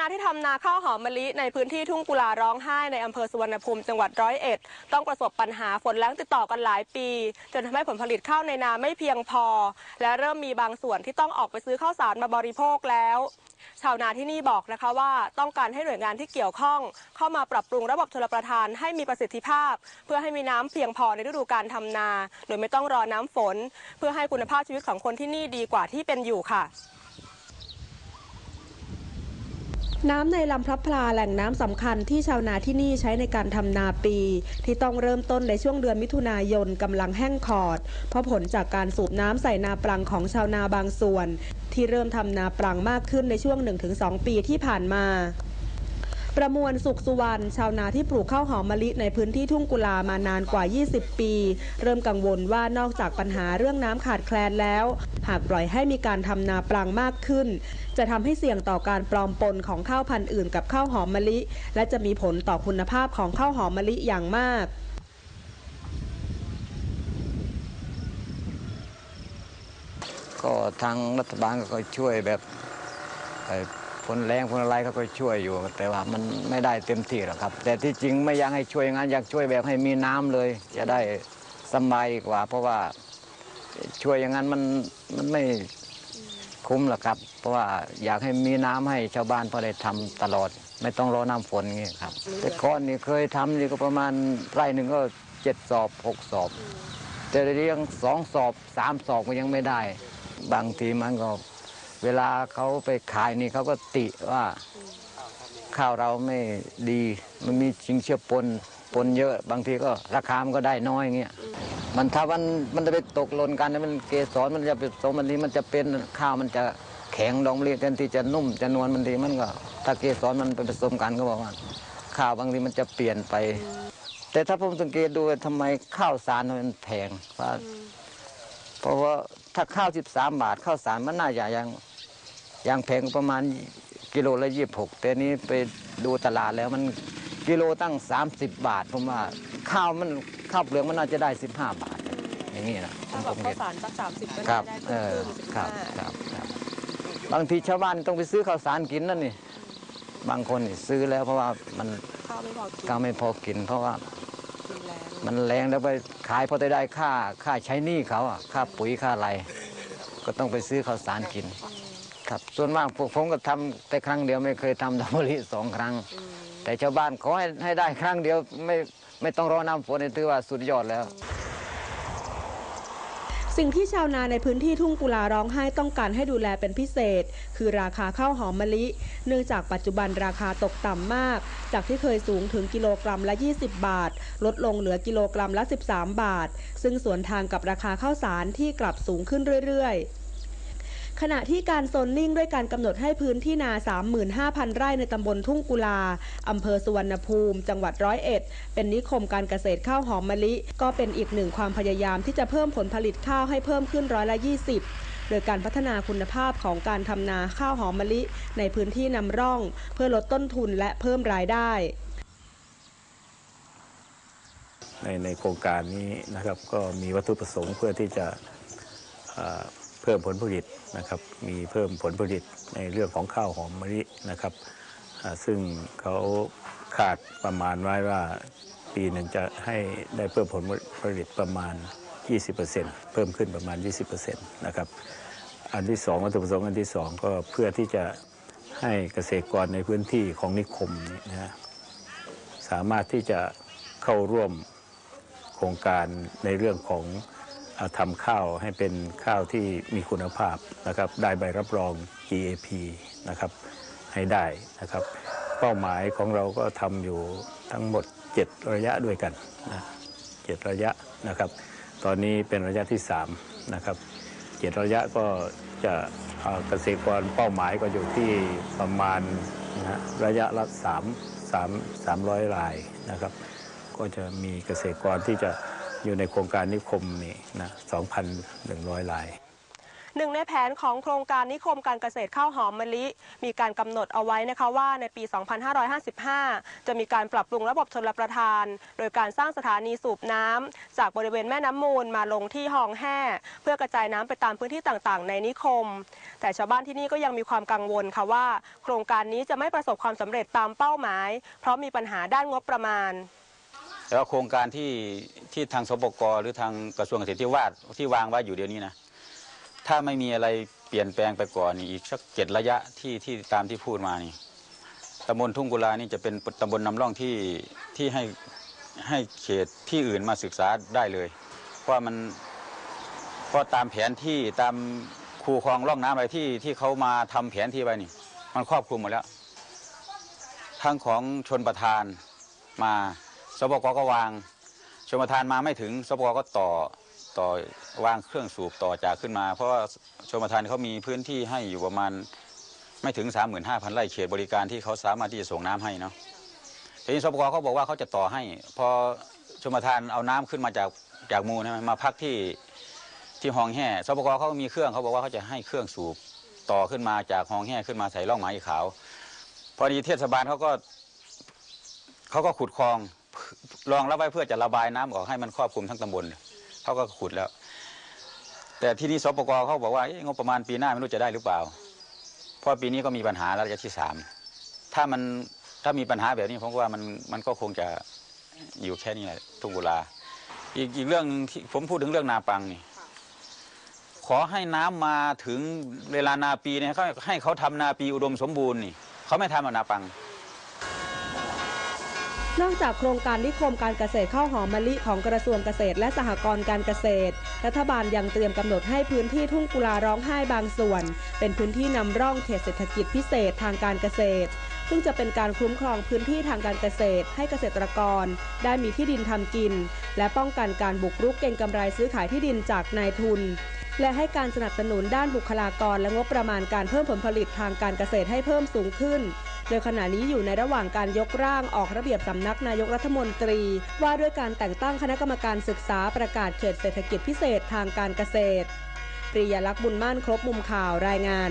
นาที่ทำนาข้าวหอมมะลิในพื้นที่ทุ่งกุลาร้องไห้ในอำเภอสุวรรณภูมิจังหวัดร้อยเอ็ดต้องประสบปัญหาฝนแล้งติดต่อกันหลายปี จนทำให้ผลผลิตข้าวในนาไม่เพียงพอ และเริ่มมีบางส่วนที่ต้องออกไปซื้อข้าวสารมาบริโภคแล้ว ชาวนาที่นี่บอกนะคะว่าต้องการให้หน่วยงานที่เกี่ยวข้อง เข้ามาปรับปรุงระบบชลประทานให้มีประสิทธิภาพ เพื่อให้มีน้ำเพียงพอในฤดูการทำนา โดยไม่ต้องรอน้ำฝน เพื่อให้คุณภาพชีวิตของคนที่นี่ดีกว่าที่เป็นอยู่ค่ะ น้ำในลำพระพลาแหล่งน้ำสำคัญที่ชาวนาที่นี่ใช้ในการทำนาปี ที่ต้องเริ่มต้นในช่วงเดือนมิถุนายนกำลังแห้งขอด เพราะผลจากการสูบน้ำใส่นาปรังของชาวนาบางส่วน ที่เริ่มทำนาปรังมากขึ้นในช่วง 1-2 ปีที่ผ่านมา ประมวลสุขสุวรรณชาวนาที่ปลูกข้าวหอมมะลิในพื้นที่ทุ่งกุลามานานกว่า 20 ปี เริ่มกังวลว่านอกจากปัญหาเรื่องน้ำขาดแคลนแล้ว หากปล่อยให้มีการทำนาปรังมากขึ้น จะทำให้เสี่ยงต่อการปลอมปนของข้าวพันธุ์อื่นกับข้าวหอมมะลิ และจะมีผลต่อคุณภาพของข้าวหอมมะลิอย่างมากก็ทางรัฐบาลก็ช่วยแบบ ไอ้ผลแรงผลอะไรเขาก็ช่วยอยู่ แต่ว่ามันไม่ได้เต็มที่หรอกครับ แต่ที่จริงไม่อยากให้ช่วยอย่างนั้นอยากช่วยแบบให้มีน้ำเลย จะได้สบายกว่า เพราะว่าช่วยอย่างนั้นมันมันไม่คุ้มหรอกครับ เพราะว่าอยากให้มีน้ำให้ชาวบ้านพอได้ทำตลอด ไม่ต้องรอน้ำฝนอย่างนี้ครับ แต่ก่อนนี่เคยทำนี่ก็ประมาณไร่หนึ่งก็เจ็ดสอบหกสอบ แต่เดี๋ยวยังสองสอบสามสอบก็ยังไม่ได้ บางทีมันก็ เวลาเขาไปขายนี่เขาก็ติว่าข้าวเราไม่ดีมันมีชิงเชื้อปนปนเยอะ บางทีก็ราคามันก็ได้น้อยเงี้ยมันถ้ามันมันจะไปตกหล่นกันมันเกสรมันจะผสมมันนี้มันจะเป็นข้าวมันจะแข็งดองเรียแทนที่จะนุ่มจะนวลมันทีมันก็ ถ้าเกสรมันไปผสมกันก็บอกว่า ข้าวบางทีมันจะเปลี่ยนไป แต่ถ้าผมสังเกตดูทำไมข้าวสารมันแพงเพราะเพราะว่าถ้าข้าว 13 บาทข้าวสารมันน่าจะยัง ยังแพงกว่าประมาณกิโลละยี่สิบหกแต่นี้ไปดูตลาดแล้วมันกิโลตั้ง 30 บาทผมว่าข้าวมันข้าวเปลือกมันน่าจะได้ 15 บาท อย่างนี้นะถ้าแบบข้าวสารสักสามสิบก็ครัน่าบได้เอเพิ่มอขึ้นสิบครัห้าบครับครับ บางทีชาวบ้านต้องไปซื้อข้าวสารกินนั่นนี่บางคนนี่ซื้อแล้วเพราะว่ามันข้าวไม่พอกินก็ไม่พอกิน เพราะว่ากินแล้วมันแรงแล้วไปขายพอได้ได้ค่าค่าใช้หนี้เขาอะค่าปุ๋ยค่าอะไร ก็ต้องไปซื้อข้าวสารกิน ครับส่วนมากพวกผมก็ทำแต่ครั้งเดียวไม่เคยทำดอกมะลิสองครั้ง แต่ชาวบ้านขอให้ให้ได้ครั้งเดียวไม่ไม่ต้องรอน้ำฝนนี่ถือว่าสุดยอดแล้ว สิ่งที่ชาวนาในพื้นที่ทุ่งกุลาร้องไห้ต้องการให้ดูแลเป็นพิเศษ คือราคาข้าวหอมมะลิ เนื่องจากปัจจุบันราคาตกต่ำมาก จากที่เคยสูงถึงกิโลกรัมละ 20 บาท ลดลงเหลือกิโลกรัมละ 13 บาท ซึ่งสวนทางกับราคาข้าวสารที่กลับสูงขึ้นเรื่อยๆ ขณะที่การโซนนิ่งด้วยการกำหนดให้พื้นที่นา 35,000 ไร่ในตำบลทุ่งกุลาอำเภอสุวรรณภูมิ จังหวัดร้อยเอ็ด เป็นนิคมการเกษตรข้าวหอมมะลิ ก็เป็นอีกหนึ่งความพยายามที่จะเพิ่มผลผลิตข้าวให้เพิ่มขึ้นร้อยละ 20โดยการพัฒนาคุณภาพของการทำนาข้าวหอมมะลิ ในพื้นที่นำร่อง เพื่อลดต้นทุนและเพิ่มรายได้ ในในโครงการนี้นะครับก็มีวัตถุประสงค์เพื่อที่จะ เพิ่มผลผลิตนะครับมีเพิ่มผลผลิตในเรื่องของข้าวหอมมะลินะครับซึ่งเขาคาดประมาณไว้ว่าปีหนึ่งจะให้ได้เพิ่มผลผลิตประมาณ 20%เพิ่มขึ้นประมาณ 20%นะครับอันที่สองวัตถุประสงค์อันที่สองก็เพื่อที่จะให้เกษตรกรในพื้นที่ของนิคมนี้นะสามารถที่จะเข้าร่วมโครงการในเรื่องของ ทำข้าวให้เป็นข้าวที่มีคุณภาพนะครับ ได้ใบรับรอง GAP นะครับให้ได้นะครับ เป้าหมายของเราก็ทำอยู่ทั้งหมด 7 ระยะด้วยกันนะเจ็ดระยะนะครับ ตอนนี้เป็นระยะที่3นะครับเจ็ดระยะก็จะเกษตรกรเป้าหมายก็อยู่ที่ประมาณนะฮะระยะละ3 3 300รายนะครับ ก็จะมีเกษตรกรที่จะ อยู่ในโครงการนิคมนี่นะ2,100 รายหนึ่งในแผนของโครงการนิคมการเกษตรข้าวหอมมะลิ มีการกำหนดเอาไว้นะคะว่าในปี 2555 จะมีการปรับปรุงระบบชลประทาน โดยการสร้างสถานีสูบน้ำจากบริเวณแม่น้ำมูลมาลงที่หองแห่เพื่อกระจายน้ำไปตามพื้นที่ต่างๆ ในนิคม แต่ชาวบ้านที่นี่ก็ยังมีความกังวลค่ะว่า โครงการนี้จะไม่ประสบความสำเร็จตามเป้าหมาย เพราะมีปัญหาด้านงบประมาณ แล้วโครงการที่ที่ทางสปกหรือทางกระทรวงเกษตรที่วาดที่วางไว้อยู่เดี๋ยวนี้นะถ้าไม่มีอะไรเปลี่ยนแปลงไปก่อนนี่อีกสักเจ็ดระยะที่ที่ตามที่พูดมานี่ตำบลทุ่งกุลานี่จะเป็นตำบลนำร่องที่ที่ให้ให้เขตที่อื่นมาศึกษาได้เลยเพราะมันเพราะตามแผนที่ตามคูคลองร่องน้ำอะไรที่ที่เขามาทำแผนที่ไว้นี่ มันครอบคลุมหมดแล้ว ทั้งของชนประธานมา สปกก็วางชนประธานมาไม่ถึงสปกก็ต่อต่อวางเครื่องสูบต่อจากขึ้นมา เพราะว่าชนประธานเขามีพื้นที่ให้อยู่ประมาณไม่ถึง 35,000ไร่เขตบริการที่เขาสามารถที่จะส่งน้ำให้เนาะทีนี้สปกเขาบอกว่าเขาจะต่อให้ พอชนประธานเอาน้ำขึ้นมาจากจากมูลใช่ไหมมาพักที่ที่ห้องแห่สปกเขามีเครื่องเขาบอกว่าเขาจะให้เครื่องสูบต่อขึ้นมาจากห้องแห่ขึ้นมาใส่ร่องหมาอีขาว พอดีเทศบาลเขาก็เขาก็ขุดคลอง รองรับไว้เพื่อจะระบายน้ำออกให้มันครอบคลุมทั้งตำบลเขาก็ขุดแล้ว แต่ที่นี่สปกเขาบอกว่างบประมาณปีหน้าไม่รู้จะได้หรือเปล่า เพราะปีนี้ก็มีปัญหาระยะที่สามถ้ามันถ้ามีปัญหาแบบนี้ผมว่ามันมันก็คงจะอยู่แค่นี้แหละทุกเวลาอีกอีกเรื่องที่ผมพูดถึงเรื่องนาปังนี่ขอให้น้ำมาถึงเวลานาปีเนี่ยเขาให้เขาทำนาปีอุดมสมบูรณ์นี่เขาไม่ทำอนาปัง นอกจากโครงการนิคมการเกษตรข้าวหอมมะลิของกระทรวงเกษตรและสหกรณ์การเกษตร รัฐบาลยังเตรียมกำหนดให้พื้นที่ทุ่งกุลาร้องไห้บางส่วน เป็นพื้นที่นำร่องเขตเศรษฐกิจพิเศษทางการเกษตร ซึ่งจะเป็นการคุ้มครองพื้นที่ทางการเกษตร ให้เกษตรกร ได้มีที่ดินทำกิน และป้องกันการบุกรุกเก็งกำไรซื้อขายที่ดินจากนายทุนและให้การสนับสนุนด้านบุคลากรและงบประมาณการเพิ่มผลผลิตทางการเกษตรให้เพิ่มสูงขึ้น โดยขณะนี้อยู่ในระหว่างการยกร่างออกระเบียบสำนักนายกรัฐมนตรี ว่าด้วยการแต่งตั้งคณะกรรมการศึกษาประกาศเขตเศรษฐกิจพิเศษทางการเกษตร ปริยลักษณ์บุญม่านครบมุมข่าวรายงาน